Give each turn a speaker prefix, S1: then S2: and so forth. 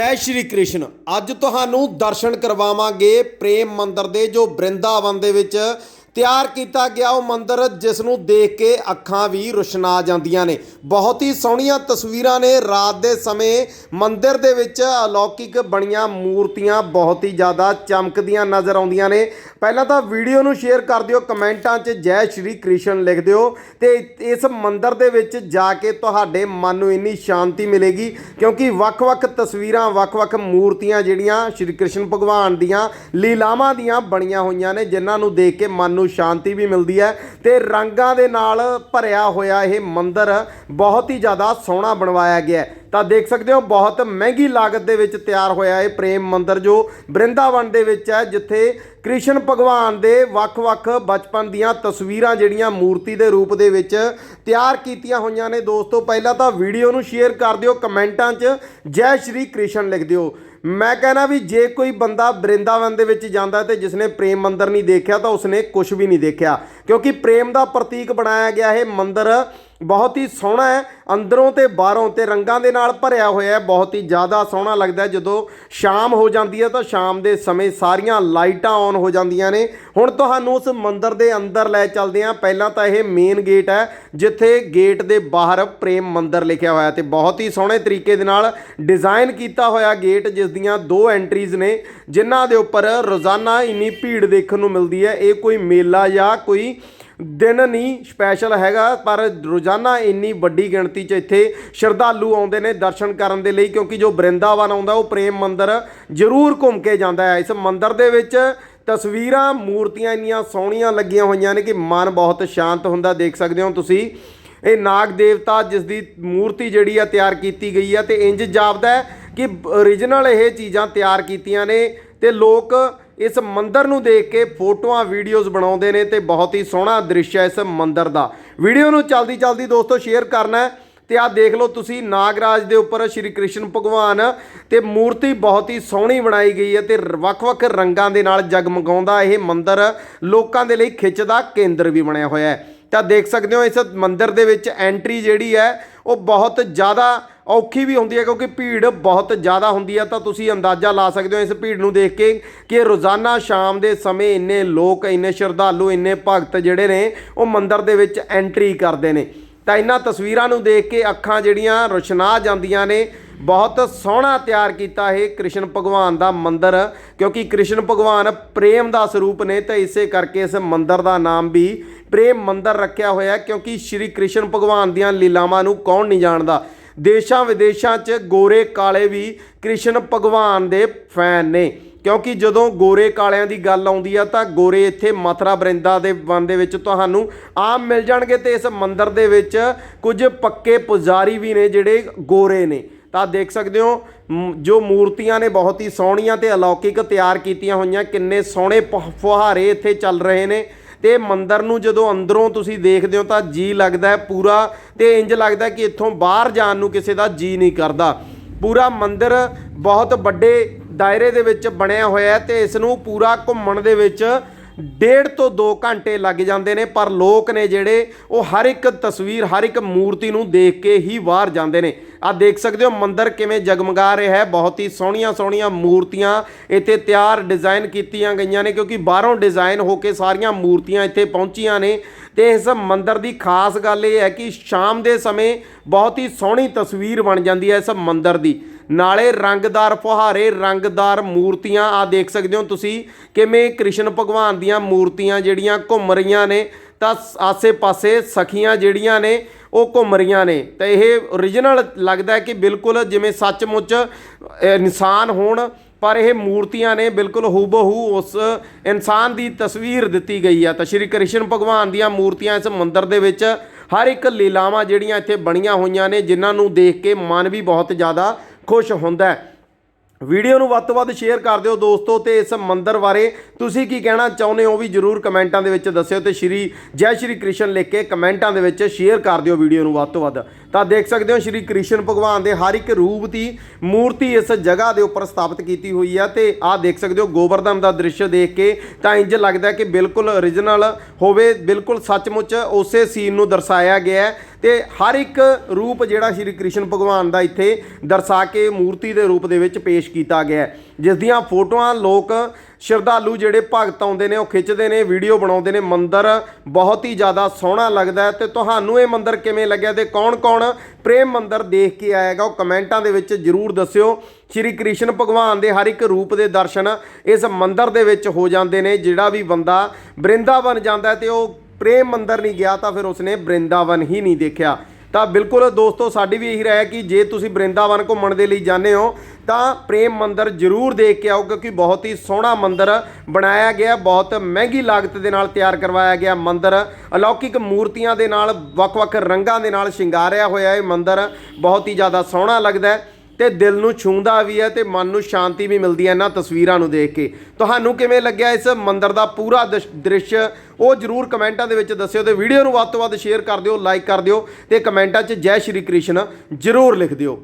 S1: ਜੈ ਸ਼੍ਰੀ ਕ੍ਰਿਸ਼ਨ। ਅੱਜ ਤੁਹਾਨੂੰ ਦਰਸ਼ਨ ਕਰਵਾਵਾਂਗੇ ਪ੍ਰੇਮ ਮੰਦਿਰ ਦੇ ਜੋ ਬ੍ਰਿੰਦਾਵਨ ਦੇ ਵਿੱਚ ਤਿਆਰ ਕੀਤਾ ਗਿਆ ਉਹ ਮੰਦਿਰ ਜਿਸ ਨੂੰ ਦੇਖ ਕੇ ਅੱਖਾਂ ਵੀ ਰੁਸ਼ਨਾ ਜਾਂਦੀਆਂ ਨੇ। ਬਹੁਤ ਹੀ ਸੋਹਣੀਆਂ ਤਸਵੀਰਾਂ ਨੇ। ਰਾਤ ਦੇ ਸਮੇਂ ਮੰਦਿਰ ਦੇ ਵਿੱਚ ਅਲੌਕਿਕ ਬਣੀਆਂ ਮੂਰਤੀਆਂ ਬਹੁਤ ਹੀ ਜ਼ਿਆਦਾ ਚਮਕਦੀਆਂ ਨਜ਼ਰ ਆਉਂਦੀਆਂ ਨੇ। ਪਹਿਲਾਂ ਤਾਂ ਵੀਡੀਓ ਨੂੰ ਸ਼ੇਅਰ ਕਰ ਦਿਓ, ਕਮੈਂਟਾਂ 'ਚ ਜੈ ਸ਼੍ਰੀ ਕ੍ਰਿਸ਼ਨ ਲਿਖ ਦਿਓ ਤੇ ਇਸ ਮੰਦਿਰ ਦੇ ਵਿੱਚ ਜਾ ਕੇ ਤੁਹਾਡੇ ਮਨ ਨੂੰ ਇੰਨੀ ਸ਼ਾਂਤੀ ਮਿਲੇਗੀ ਕਿਉਂਕਿ ਵੱਖ-ਵੱਖ ਤਸਵੀਰਾਂ, ਵੱਖ-ਵੱਖ ਮੂਰਤੀਆਂ ਜਿਹੜੀਆਂ ਸ਼੍ਰੀ ਕ੍ਰਿਸ਼ਨ ਭਗਵਾਨ ਦੀਆਂ ਲੀਲਾਵਾਂ ਦੀਆਂ ਬਣੀਆਂ ਹੋਈਆਂ ਨੇ, ਜਿਨ੍ਹਾਂ ਨੂੰ ਦੇਖ ਕੇ ਮਨ ਨੂੰ ਸ਼ਾਂਤੀ ਵੀ ਮਿਲਦੀ ਹੈ ਤੇ ਰੰਗਾਂ ਦੇ ਨਾਲ ਭਰਿਆ ਹੋਇਆ ਇਹ ਮੰਦਿਰ ਬਹੁਤ ਹੀ ਜ਼ਿਆਦਾ ਸੋਹਣਾ ਬਣਵਾਇਆ ਗਿਆ ਹੈ। ਤਾਂ ਦੇਖ ਸਕਦੇ ਹੋ, ਬਹੁਤ ਮਹਿੰਗੀ ਲਾਗਤ ਦੇ ਵਿੱਚ ਤਿਆਰ ਹੋਇਆ ਇਹ ਪ੍ਰੇਮ ਮੰਦਿਰ ਜੋ ਬ੍ਰਿੰਦਾਵਨ ਦੇ ਵਿੱਚ ਹੈ, ਜਿੱਥੇ ਕ੍ਰਿਸ਼ਨ ਭਗਵਾਨ ਦੇ ਵੱਖ-ਵੱਖ ਬਚਪਨ ਦੀਆਂ ਤਸਵੀਰਾਂ ਜਿਹੜੀਆਂ ਮੂਰਤੀ ਦੇ ਰੂਪ ਦੇ ਵਿੱਚ ਤਿਆਰ ਕੀਤੀਆਂ ਹੋਈਆਂ ਨੇ। ਦੋਸਤੋ, ਪਹਿਲਾਂ ਤਾਂ ਵੀਡੀਓ ਨੂੰ ਸ਼ੇਅਰ ਕਰ ਦਿਓ, ਕਮੈਂਟਾਂ 'ਚ ਜੈ ਸ਼੍ਰੀ ਕ੍ਰਿਸ਼ਨ ਲਿਖ ਦਿਓ। ਮੈਂ ਕਹਿੰਦਾ ਵੀ ਜੇ ਕੋਈ ਬੰਦਾ ਬ੍ਰਿੰਦਾਵਨ ਦੇ ਵਿੱਚ ਜਾਂਦਾ ਤੇ ਜਿਸਨੇ ਪ੍ਰੇਮ ਮੰਦਿਰ ਨਹੀਂ ਦੇਖਿਆ ਤਾਂ ਉਸਨੇ ਕੁਝ ਵੀ ਨਹੀਂ ਦੇਖਿਆ। ਕਿਉਂਕਿ ਪ੍ਰੇਮ ਦਾ ਪ੍ਰਤੀਕ ਬਣਾਇਆ ਗਿਆ ਇਹ ਮੰਦਿਰ ਬਹੁਤ ਹੀ ਸੋਹਣਾ ਹੈ। ਅੰਦਰੋਂ ਤੇ ਬਾਹਰੋਂ ਤੇ ਰੰਗਾਂ ਦੇ ਨਾਲ ਭਰਿਆ ਹੋਇਆ ਹੈ। ਬਹੁਤ ਹੀ ਜ਼ਿਆਦਾ ਸੋਹਣਾ ਲੱਗਦਾ ਹੈ। ਜਦੋਂ ਸ਼ਾਮ ਹੋ ਜਾਂਦੀ ਹੈ ਤਾਂ ਸ਼ਾਮ ਦੇ ਸਮੇਂ ਸਾਰੀਆਂ ਲਾਈਟਾਂ ਔਨ ਹੋ ਜਾਂਦੀਆਂ ਨੇ। ਹੁਣ ਤੁਹਾਨੂੰ ਉਸ ਮੰਦਿਰ ਦੇ ਅੰਦਰ ਲੈ ਚੱਲਦੇ ਹਾਂ। ਪਹਿਲਾਂ ਤਾਂ ਇਹ ਮੇਨ ਗੇਟ ਹੈ, ਜਿੱਥੇ ਗੇਟ ਦੇ ਬਾਹਰ ਪ੍ਰੇਮ ਮੰਦਿਰ ਲਿਖਿਆ ਹੋਇਆ ਤੇ ਬਹੁਤ ਹੀ ਸੋਹਣੇ ਤਰੀਕੇ ਦੇ ਨਾਲ ਡਿਜ਼ਾਈਨ ਕੀਤਾ ਹੋਇਆ ਗੇਟ, ਜਿਸ ਦੀਆਂ ਦੋ ਐਂਟਰੀਜ਼ ਨੇ, ਜਿਨ੍ਹਾਂ ਦੇ ਉੱਪਰ ਰੋਜ਼ਾਨਾ ਇੰਨੀ ਭੀੜ ਦੇਖਣ ਨੂੰ ਮਿਲਦੀ ਹੈ। ਇਹ ਕੋਈ ਮੇਲਾ ਜਾਂ ਕੋਈ ਦਿਨ ਨਹੀਂ ਸਪੈਸ਼ਲ ਹੈਗਾ, ਪਰ ਰੋਜ਼ਾਨਾ ਇੰਨੀ ਵੱਡੀ ਗਿਣਤੀ 'ਚ ਇੱਥੇ ਸ਼ਰਧਾਲੂ ਆਉਂਦੇ ਨੇ ਦਰਸ਼ਨ ਕਰਨ ਦੇ ਲਈ, ਕਿਉਂਕਿ ਜੋ ਬ੍ਰਿੰਦਾਵਨ ਆਉਂਦਾ, ਉਹ ਪ੍ਰੇਮ ਮੰਦਿਰ ਜ਼ਰੂਰ ਘੁੰਮ ਕੇ ਜਾਂਦਾ ਹੈ। ਇਸ ਮੰਦਿਰ ਦੇ ਵਿੱਚ ਤਸਵੀਰਾਂ, ਮੂਰਤੀਆਂ ਇੰਨੀਆਂ ਸੋਹਣੀਆਂ ਲੱਗੀਆਂ ਹੋਈਆਂ ਨੇ ਕਿ ਮਨ ਬਹੁਤ ਸ਼ਾਂਤ ਹੁੰਦਾ, ਦੇਖ ਸਕਦੇ ਹੋ ਤੁਸੀਂ। ਇਹ ਨਾਗ ਦੇਵਤਾ ਜਿਸ ਦੀ ਮੂਰਤੀ ਜਿਹੜੀ ਆ ਤਿਆਰ ਕੀਤੀ ਗਈ ਆ, ਤੇ ਇੰਜ ਜਾਪਦਾ ਕਿ origignal ਇਹ ਚੀਜ਼ਾਂ ਤਿਆਰ ਕੀਤੀਆਂ ਨੇ, ਤੇ ਲੋਕ ਇਸ ਮੰਦਰ ਨੂੰ ਦੇਖ ਕੇ ਫੋਟੋਆਂ, ਵੀਡੀਓਜ਼ ਬਣਾਉਂਦੇ ਨੇ ਤੇ ਬਹੁਤ ਹੀ ਸੋਹਣਾ ਦ੍ਰਿਸ਼ ਹੈ ਇਸ ਮੰਦਰ ਦਾ। ਵੀਡੀਓ ਨੂੰ ਚਲਦੀ ਚਲਦੀ ਦੋਸਤੋ ਸ਼ੇਅਰ ਕਰਨਾ ਹੈ ਤੇ ਆਹ ਦੇਖ ਲਓ ਤੁਸੀਂ ਨਾਗਰਾਜ ਦੇ ਉੱਪਰ ਸ਼੍ਰੀ ਕ੍ਰਿਸ਼ਨ ਭਗਵਾਨ ਤੇ ਮੂਰਤੀ ਬਹੁਤ ਹੀ ਸੋਹਣੀ ਬਣਾਈ ਗਈ ਹੈ ਤੇ ਵੱਖ-ਵੱਖ ਰੰਗਾਂ ਦੇ ਨਾਲ ਜਗਮਗਾਉਂਦਾ ਇਹ ਮੰਦਿਰ ਲੋਕਾਂ ਦੇ ਲਈ ਖਿੱਚ ਦਾ ਕੇਂਦਰ ਵੀ ਬਣਿਆ ਹੋਇਆ ਹੈ। ਤਾਂ ਦੇਖ ਸਕਦੇ ਹੋ ਇਸ ਮੰਦਿਰ ਦੇ ਵਿੱਚ ਐਂਟਰੀ ਜਿਹੜੀ ਹੈ ਉਹ ਬਹੁਤ ਜ਼ਿਆਦਾ ਔਖੀ ਵੀ ਹੁੰਦੀ ਹੈ ਕਿਉਂਕਿ ਭੀੜ ਬਹੁਤ ਜ਼ਿਆਦਾ ਹੁੰਦੀ ਹੈ, ਤਾਂ ਤੁਸੀਂ ਅੰਦਾਜ਼ਾ ਲਾ ਸਕਦੇ ਹੋ ਇਸ ਭੀੜ ਨੂੰ ਦੇਖ ਕੇ ਕਿ ਰੋਜ਼ਾਨਾ ਸ਼ਾਮ ਦੇ ਸਮੇਂ ਇੰਨੇ ਲੋਕ, ਇੰਨੇ ਸ਼ਰਧਾਲੂ, ਇੰਨੇ ਭਗਤ ਜਿਹੜੇ ਨੇ, ਉਹ ਮੰਦਿਰ ਦੇ ਵਿੱਚ ਐਂਟਰੀ ਕਰਦੇ ਨੇ। ਤਾਂ ਇਹਨਾਂ ਤਸਵੀਰਾਂ ਨੂੰ ਦੇਖ ਕੇ ਅੱਖਾਂ ਜਿਹੜੀਆਂ ਰੁਸ਼ਨਾ ਜਾਂਦੀਆਂ ਨੇ, ਬਹੁਤ ਸੋਹਣਾ ਤਿਆਰ ਕੀਤਾ ਇਹ ਕ੍ਰਿਸ਼ਨ ਭਗਵਾਨ ਦਾ ਮੰਦਿਰ, ਕਿਉਂਕਿ ਕ੍ਰਿਸ਼ਨ ਭਗਵਾਨ ਪ੍ਰੇਮ ਦਾ ਸਰੂਪ ਨੇ, ਤਾਂ ਇਸੇ ਕਰਕੇ ਇਸ ਮੰਦਿਰ ਦਾ ਨਾਮ ਵੀ ਪ੍ਰੇਮ ਮੰਦਿਰ ਰੱਖਿਆ ਹੋਇਆ ਕਿਉਂਕਿ ਸ਼੍ਰੀ ਕ੍ਰਿਸ਼ਨ ਭਗਵਾਨ ਦੀਆਂ ਲੀਲਾਵਾਂ ਨੂੰ ਕੌਣ ਨਹੀਂ ਜਾਣਦਾ। ਦੇਸ਼ਾਂ ਵਿਦੇਸ਼ਾਂ 'ਚ ਗੋਰੇ ਕਾਲੇ ਵੀ ਕ੍ਰਿਸ਼ਨ ਭਗਵਾਨ ਦੇ ਫੈਨ ਨੇ। ਕਿਉਂਕਿ ਜਦੋਂ ਗੋਰੇ ਕਾਲਿਆਂ ਦੀ ਗੱਲ ਆਉਂਦੀ ਆ ਤਾਂ ਗੋਰੇ ਇੱਥੇ ਮਥਰਾ ਬ੍ਰਿੰਦਾ ਦੇ ਵਨ ਦੇ ਵਿੱਚ ਤੁਹਾਨੂੰ ਆਮ ਮਿਲ ਜਾਣਗੇ ਤੇ ਇਸ ਮੰਦਿਰ ਦੇ ਵਿੱਚ ਕੁਝ ਪੱਕੇ ਪੁਜਾਰੀ ਵੀ ਨੇ ਜਿਹੜੇ ਗੋਰੇ ਨੇ। ਤਾਂ ਦੇਖ ਸਕਦੇ ਹੋ ਜੋ ਮੂਰਤੀਆਂ ਨੇ ਬਹੁਤ ਹੀ ਸੋਹਣੀਆਂ ਤੇ ਅਲੌਕਿਕ ਤਿਆਰ ਕੀਤੀਆਂ ਹੋਈਆਂ, ਕਿੰਨੇ ਸੋਹਣੇ ਪ- ਫੁਹਾਰੇ ਇੱਥੇ ਚੱਲ ਰਹੇ ਨੇ। ਤੇ ਮੰਦਰ ਨੂੰ ਜਦੋਂ ਅੰਦਰੋਂ ਤੁਸੀਂ ਦੇਖਦੇ ਹੋ ਤਾਂ ਜੀ ਲੱਗਦਾ ਪੂਰਾ ਤੇ ਇੰਜ ਲੱਗਦਾ ਕਿ ਇੱਥੋਂ ਬਾਹਰ ਜਾਣ ਨੂੰ ਕਿਸੇ ਦਾ ਜੀ ਨਹੀਂ ਕਰਦਾ। ਪੂਰਾ ਮੰਦਰ ਬਹੁਤ ਵੱਡੇ ਦਾਇਰੇ ਦੇ ਵਿੱਚ ਬਣਿਆ ਹੋਇਆ ਹੈ ਤੇ ਇਸ ਨੂੰ ਪੂਰਾ ਘੁੰਮਣ ਦੇ ਵਿੱਚ ਡੇਢ ਤੋਂ 2 ਘੰਟੇ ਲੱਗ ਜਾਂਦੇ ਨੇ, ਪਰ ਲੋਕ ਨੇ ਜਿਹੜੇ ਉਹ ਹਰ ਇੱਕ ਤਸਵੀਰ, ਹਰ ਇੱਕ ਮੂਰਤੀ ਨੂੰ ਦੇਖ ਕੇ ਹੀ ਬਾਹਰ ਜਾਂਦੇ ਨੇ। ਆ ਦੇਖ ਸਕਦੇ ਹੋ, ਮੰਦਰ ਕਿਵੇਂ ਜਗਮਗਾ ਰਿਹਾ ਹੈ। ਬਹੁਤ ਹੀ ਸੋਹਣੀਆਂ ਸੋਹਣੀਆਂ ਮੂਰਤੀਆਂ ਇੱਥੇ ਤਿਆਰ ਡਿਜ਼ਾਈਨ ਕੀਤੀਆਂ ਗਈਆਂ ਨੇ, ਕਿਉਂਕਿ ਬਾਹਰੋਂ ਡਿਜ਼ਾਈਨ ਹੋ ਕੇ ਸਾਰੀਆਂ ਮੂਰਤੀਆਂ ਇੱਥੇ ਪਹੁੰਚੀਆਂ ਨੇ। ਤੇ ਇਸ ਮੰਦਰ ਦੀ ਖਾਸ ਗੱਲ ਇਹ ਹੈ ਕਿ ਸ਼ਾਮ ਦੇ ਸਮੇਂ ਬਹੁਤ ਹੀ ਸੋਹਣੀ ਤਸਵੀਰ ਬਣ ਜਾਂਦੀ ਹੈ ਇਸ ਮੰਦਰ ਦੀ। ਨਾਲੇ ਰੰਗਦਾਰ ਫੁਹਾਰੇ, ਰੰਗਦਾਰ ਮੂਰਤੀਆਂ ਆ ਦੇਖ ਸਕਦੇ ਹੋ ਤੁਸੀਂ ਕਿਵੇਂ ਕ੍ਰਿਸ਼ਨ ਭਗਵਾਨ ਦੀਆਂ ਮੂਰਤੀਆਂ ਜਿਹੜੀਆਂ ਘੁੰਮ ਰਹੀਆਂ ਨੇ। ਤਾਂ ਆਸੇ-ਪਾਸੇ ਸਖੀਆਂ ਜਿਹੜੀਆਂ ਨੇ ਉਹ ਘੁੰਮ ਰਹੀਆਂ ਨੇ। ਤਾਂ ਇਹ origignal ਲੱਗਦਾ ਹੈ ਕਿ ਬਿਲਕੁਲ ਜਿਵੇਂ ਸੱਚਮੁੱਚ ਇਨਸਾਨ ਹੋਣ, ਪਰ ਇਹ ਮੂਰਤੀਆਂ ਨੇ ਬਿਲਕੁਲ ਹੂਬਹੂ ਉਸ ਇਨਸਾਨ ਦੀ ਤਸਵੀਰ ਦਿੱਤੀ ਗਈ ਆ। ਤਾਂ ਸ਼੍ਰੀ ਕ੍ਰਿਸ਼ਨ ਭਗਵਾਨ ਦੀਆਂ ਮੂਰਤੀਆਂ ਇਸ ਮੰਦਿਰ ਦੇ ਵਿੱਚ ਹਰ ਇੱਕ ਲੀਲਾਵਾਂ ਜਿਹੜੀਆਂ ਇੱਥੇ ਬਣੀਆਂ ਹੋਈਆਂ ਨੇ, ਜਿਨ੍ਹਾਂ ਨੂੰ ਦੇਖ ਕੇ ਮਨ ਵੀ ਬਹੁਤ ਜ਼ਿਆਦਾ ਖੁਸ਼ ਹੁੰਦਾ ਹੈ। ਵੀਡੀਓ ਨੂੰ ਵੱਧ ਤੋਂ ਵੱਧ ਸ਼ੇਅਰ ਕਰ ਦਿਓ ਦੋਸਤੋ ਤੇ ਇਸ ਮੰਦਰ ਬਾਰੇ ਤੁਸੀਂ ਕੀ ਕਹਿਣਾ ਚਾਹੁੰਦੇ ਹੋ ਉਹ ਵੀ ਜਰੂਰ ਕਮੈਂਟਾਂ ਦੇ ਵਿੱਚ ਦੱਸਿਓ ਤੇ ਸ਼੍ਰੀ ਜੈ ਸ਼੍ਰੀ ਕ੍ਰਿਸ਼ਨ ਲਿਖ ਕੇ ਕਮੈਂਟਾਂ ਦੇ ਵਿੱਚ ਸ਼ੇਅਰ ਕਰ ਦਿਓ ਵੀਡੀਓ ਨੂੰ ਵੱਧ ਤੋਂ ਵੱਧ। ਤਾਂ ਦੇਖ ਸਕਦੇ ਹੋ ਸ਼੍ਰੀ ਕ੍ਰਿਸ਼ਨ ਭਗਵਾਨ ਦੇ ਹਰ ਇੱਕ ਰੂਪ ਦੀ ਮੂਰਤੀ ਇਸ ਜਗ੍ਹਾ ਦੇ ਉੱਪਰ ਸਥਾਪਿਤ ਕੀਤੀ ਹੋਈ ਹੈ ਤੇ ਆਹ ਦੇਖ ਸਕਦੇ ਹੋ ਗੋਵਰਧਨ ਦਾ ਦ੍ਰਿਸ਼ ਦੇਖ ਕੇ ਤਾਂ ਇੰਜ ਲੱਗਦਾ ਕਿ ਬਿਲਕੁਲ origignal ਹੋਵੇ, ਬਿਲਕੁਲ ਸੱਚਮੁੱਚ ਉਸੇ ਸੀਨ ਨੂੰ ਦਰਸਾਇਆ ਗਿਆ ਹੈ। ਤੇ ਹਰ ਇੱਕ ਰੂਪ ਜਿਹੜਾ ਸ਼੍ਰੀ ਕ੍ਰਿਸ਼ਨ ਭਗਵਾਨ ਦਾ ਇੱਥੇ ਦਰਸਾ ਕੇ ਮੂਰਤੀ ਦੇ ਰੂਪ ਦੇ ਵਿੱਚ ਪੇਸ਼ ਕੀਤਾ ਗਿਆ ਹੈ। ਜਿਸ ਦੀਆਂ ਫੋਟੋਆਂ ਲੋਕ ਸ਼ਰਧਾਲੂ ਜਿਹੜੇ ਭਗਤ ਆਉਂਦੇ ਨੇ, ਉਹ ਖਿੱਚਦੇ ਨੇ, ਵੀਡੀਓ ਬਣਾਉਂਦੇ ਨੇ, ਮੰਦਰ ਬਹੁਤ ਹੀ ਜ਼ਿਆਦਾ ਸੋਹਣਾ ਲੱਗਦਾ ਹੈ। ਤੇ ਤੁਹਾਨੂੰ ਇਹ ਮੰਦਰ ਕਿਵੇਂ ਲੱਗਿਆ ਤੇ ਕੌਣ-ਕੌਣ ਪ੍ਰੇਮ ਮੰਦਰ ਦੇਖ ਕੇ ਆਏਗਾ ਉਹ ਕਮੈਂਟਾਂ ਦੇ ਵਿੱਚ ਜਰੂਰ ਦੱਸਿਓ। ਸ਼੍ਰੀ ਕ੍ਰਿਸ਼ਨ ਭਗਵਾਨ ਦੇ ਹਰ ਇੱਕ ਰੂਪ ਦੇ ਦਰਸ਼ਨ ਇਸ ਮੰਦਰ ਦੇ ਵਿੱਚ ਹੋ ਜਾਂਦੇ ਨੇ, ਜਿਹੜਾ ਵੀ ਬੰਦਾ ਬ੍ਰਿੰਦਾਵਨ ਜਾਂਦਾ ਹੈ ਤੇ ਉਹ ਪ੍ਰੇਮ ਮੰਦਰ ਨਹੀਂ ਗਿਆ ਤਾਂ ਫਿਰ ਉਸਨੇ ਬ੍ਰਿੰਦਾਵਨ ਹੀ ਨਹੀਂ ਦੇਖਿਆ। ਤਾਂ ਬਿਲਕੁਲ ਦੋਸਤੋ, ਸਾਡੀ ਵੀ ਇਹੀ ਰਾਏ ਕਿ ਜੇ ਤੁਸੀਂ ਬ੍ਰਿੰਦਾਵਨ ਘੁੰਮਣ ਦੇ ਲਈ ਜਾਂਦੇ ਹੋ, ਤਾਂ ਪ੍ਰੇਮ ਮੰਦਰ ਜ਼ਰੂਰ ਦੇਖ ਕੇ ਆਓ ਕਿਉਂਕਿ ਬਹੁਤ ਹੀ ਸੋਹਣਾ ਮੰਦਰ ਬਣਾਇਆ ਗਿਆ, ਬਹੁਤ ਮਹਿੰਗੀ ਲਾਗਤ ਦੇ ਨਾਲ ਤਿਆਰ ਕਰਵਾਇਆ ਗਿਆ ਮੰਦਰ। ਅਲੌਕਿਕ ਮੂਰਤੀਆਂ ਦੇ ਨਾਲ, ਵੱਖ-ਵੱਖ ਰੰਗਾਂ ਦੇ ਨਾਲ ਸ਼ਿੰਗਾਰਿਆ ਹੋਇਆ ਇਹ ਮੰਦਰ ਬਹੁਤ ਹੀ ਜ਼ਿਆਦਾ ਸੋਹਣਾ ਲੱਗਦਾ ਹੈ। ਤੇ ਦਿਲ ਨੂੰ ਛੂੰਹਦਾ ਵੀ ਹੈ ਤੇ ਮਨ ਨੂੰ ਸ਼ਾਂਤੀ ਵੀ ਮਿਲਦੀ ਹੈ ਇਹਨਾਂ ਤਸਵੀਰਾਂ ਨੂੰ ਦੇਖ ਕੇ। ਤੁਹਾਨੂੰ ਕਿਵੇਂ ਲੱਗਿਆ ਇਸ ਮੰਦਿਰ ਦਾ ਪੂਰਾ ਦਸ਼- ਦ੍ਰਿਸ਼? ਉਹ ਜਰੂਰ ਕਮੈਂਟਾਂ ਦੇ ਵਿੱਚ ਦੱਸਿਓ ਤੇ ਵੀਡੀਓ ਨੂੰ ਵੱਧ ਤੋਂ ਵੱਧ ਸ਼ੇਅਰ ਕਰ ਦਿਓ, ਲਾਈਕ ਕਰ ਦਿਓ ਤੇ ਕਮੈਂਟਾਂ 'ਚ ਜੈ ਸ਼੍ਰੀ ਕ੍ਰਿਸ਼ਨ ਜਰੂਰ ਲਿਖ ਦਿਓ।